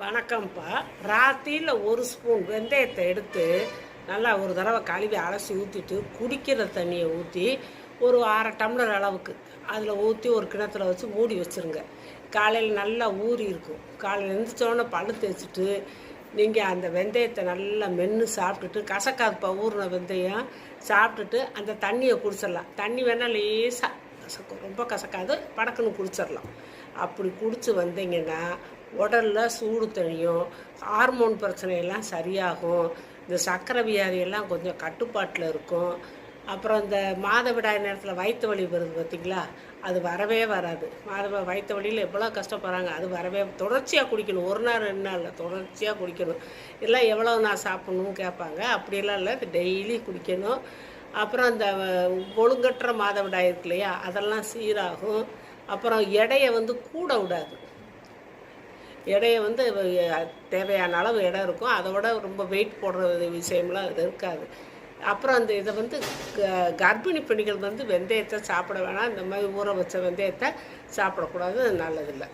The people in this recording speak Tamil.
வணக்கம்ப்பா. ராத்திரியில் ஒரு ஸ்பூன் வெந்தயத்தை எடுத்து நல்லா ஒரு தடவை கழுவி அலசி ஊற்றிட்டு குடிக்கிற தண்ணியை ஊற்றி ஒரு அரை டம்ளர் அளவுக்கு அதில் ஊற்றி ஒரு கிணத்துல வச்சு மூடி வச்சுருங்க. காலையில் நல்லா ஊறி இருக்கும். காலையில் எழுந்திரிச்சோடனே பழு தேய்ச்சிட்டு நீங்கள் அந்த வெந்தயத்தை நல்லா மென்று சாப்பிட்டுட்டு கசக்காதுப்பா ஊறின வெந்தயம் சாப்பிட்டுட்டு அந்த தண்ணியை குடிச்சிடலாம். தண்ணி வேணால் லேசாக கசக்கும். ரொம்ப கசக்காது படக்குன்னு குடிச்சிடலாம். அப்படி குடிச்சு வந்தீங்கன்னா உடலில் சூடு தெளியும் ஹார்மோன் பிரச்சனையெல்லாம் சரியாகும் இந்த சக்கரை வியாதியெல்லாம் கொஞ்சம் கட்டுப்பாட்டில் இருக்கும். அப்புறம் இந்த மாதவிடாய் நேரத்தில் வயிற்று வலி வருது பார்த்திங்களா அது வரவே வராது. மாதவ வயிற்று வலியில் எவ்வளோ கஷ்டப்படுறாங்க அது வரவே தொடர்ச்சியாக குடிக்கணும். ஒரு நாள் ரெண்டு நாளில் தொடர்ச்சியாக குடிக்கணும். இதெல்லாம் எவ்வளோ நான் சாப்பிட்ணும்னு கேட்பாங்க. அப்படியெல்லாம் இல்லை டெய்லி குடிக்கணும். அப்புறம் இந்த ஒழுங்கற்ற மாதவிடாய் இருக்கு இல்லையா அதெல்லாம் சீராகும். அப்புறம் எடையை வந்து கூட விடாது. எடையை வந்து தேவையான அளவு இடம் இருக்கும். அதை விட ரொம்ப வெயிட் போடுற விஷயம்லாம் அது இருக்காது. அப்புறம் அந்த இதை வந்து க- கர்ப்பிணி பெண்கள் வந்து வெந்தயத்தை சாப்பிட வேணாம். இந்த மாதிரி ஊற வச்ச வெந்தயத்தை சாப்பிடக்கூடாது நல்லதில்லை.